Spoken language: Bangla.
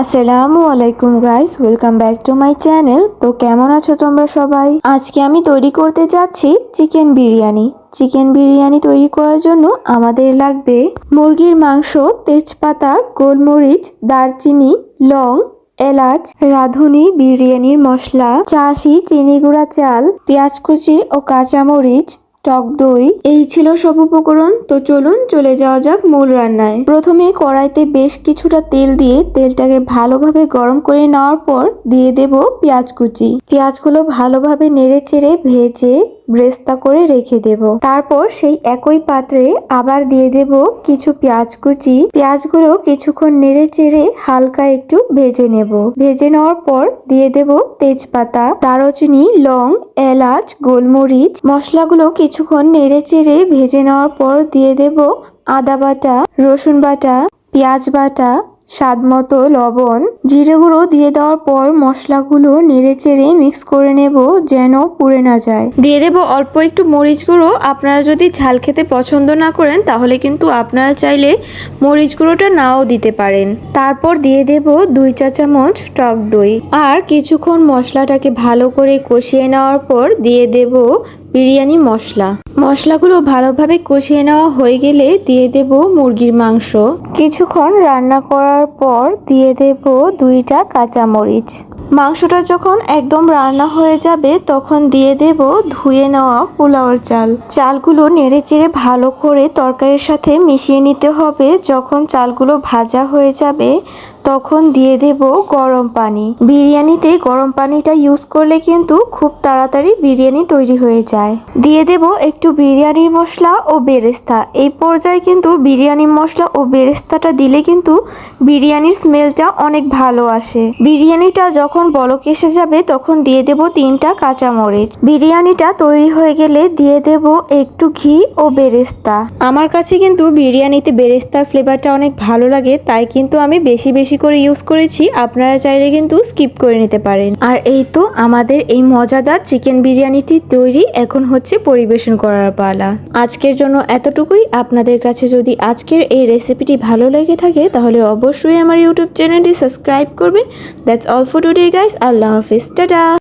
আসসালামু আলাইকুম guys welcome back to my channel তো কেমন আছো তোমরা সবাই? আজকে আমি তৈরি করতে যাচ্ছি চিকেন বিরিয়ানি। চিকেন বিরিয়ানি তৈরি করার জন্য আমাদের লাগবে মুরগির মাংস, তেজপাতা, গোলমরিচ, দারচিনি, লং, এলাচ, রাঁধুনি, বিরিয়ানির মশলা চাষি চিনি গুঁড়া চাল, পেঁয়াজ কুচি ও কাঁচামরিচ টক দই, এই ছিল সব উপকরণ। তো চলুন চলে যাওয়া যাক মূল রান্নায়। প্রথমে কড়াইতে বেশ কিছুটা তেল দিয়ে তেলটাকে ভালোভাবে গরম করে নেওয়ার পর দিয়ে দেব পেঁয়াজ কুচি। পেঁয়াজগুলো ভালোভাবে নেড়ে চেড়ে ভেজে ব্রেস্তা করে রেখে দেব। তারপর সেই একই পাত্রে আবার দিয়ে দেব কিছু পেঁয়াজ কুচি। পেঁয়াজগুলো কিছুক্ষণ নেড়ে চেড়ে হালকা একটু ভেজে নেব। ভেজে নেওয়ার পর দিয়ে দেব তেজপাতা, দারচিনি, লং, এলাচ, গোলমরিচ। মশলাগুলো কিছুক্ষণ নেড়ে চেড়ে ভেজে নেওয়ার পর দিয়ে দেব আদা বাটা, রসুন বাটা, পেঁয়াজ বাটা স্বাদ মতো লবণ, জিরে গুঁড়ো দিয়ে দেওয়ার পর মশলাগুলো নেড়ে চেড়ে মিক্স করে নেব যেন পুড়ে না যায়। দিয়ে দেব অল্প একটু মরিচ গুঁড়ো। আপনারা যদি ঝাল খেতে পছন্দ না করেন, তাহলে কিন্তু আপনারা চাইলে মরিচ গুঁড়োটা নাও দিতে পারেন। তারপর দিয়ে দেব দুই চা চামচ টক দই। আর কিছুক্ষণ মশলাটাকে ভালো করে কষিয়ে নেওয়ার পর দিয়ে দেব বিরিয়ানি, মশলা। মশলাগুলো ভালোভাবে কষিয়ে নেওয়া হয়ে গেলে দিয়ে দেব মুরগির মাংস। কিছুক্ষণ রান্না করার পর দিয়ে দেব দুইটা কাঁচামরিচ। মাংসটা যখন একদম রান্না হয়ে যাবে, তখন দিয়ে দেব ধুয়ে নেওয়া পোলাওর চাল। চালগুলো নেড়ে চেড়ে ভালো করে তরকারির সাথে মিশিয়ে নিতে হবে। যখন চালগুলো ভাজা হয়ে যাবে তখন দিয়ে দেব গরম পানি। বিরিয়ানিতে গরম পানিটা ইউজ করলে কিন্তু খুব তাড়াতাড়ি বিরিয়ানি তৈরি হয়ে যায়। দিয়ে দেব একটু বিরিয়ানির মশলা ও বেরেস্তা। এই পর্যায়ে কিন্তু বিরিয়ানি মশলা ও বেরেস্তাটা দিলে কিন্তু বিরিয়ানির স্মেলটা অনেক ভালো আসে। বিরিয়ানিটা যখন বলক এসে যাবে, তখন দিয়ে দেব তিনটা কাঁচামরিচ। বিরিয়ানিটা তৈরি হয়ে গেলে দিয়ে দেব একটু ঘি ও বেরেস্তা। আমার কাছে কিন্তু বিরিয়ানিতে বেরেস্তার ফ্লেভারটা অনেক ভালো লাগে, তাই কিন্তু আমি বেশি বেশি করে ইউজ করেছি, আপনারা চাইলে কিন্তু স্কিপ করে নিতে পারেন। আর এই তো আমাদের এই মজাদার চিকেন বিরিয়ানিটি তৈরি, এখন হচ্ছে পরিবেশন করার পালা। আজকের জন্য এতটুকুই। আপনাদের কাছে যদি আজকের এই রেসিপিটি ভালো লেগে থাকে, তাহলে অবশ্যই আমার ইউটিউব চ্যানেলটি সাবস্ক্রাইব করবেন। That's all for today guys আল্লাহ হাফিজ। টাটা!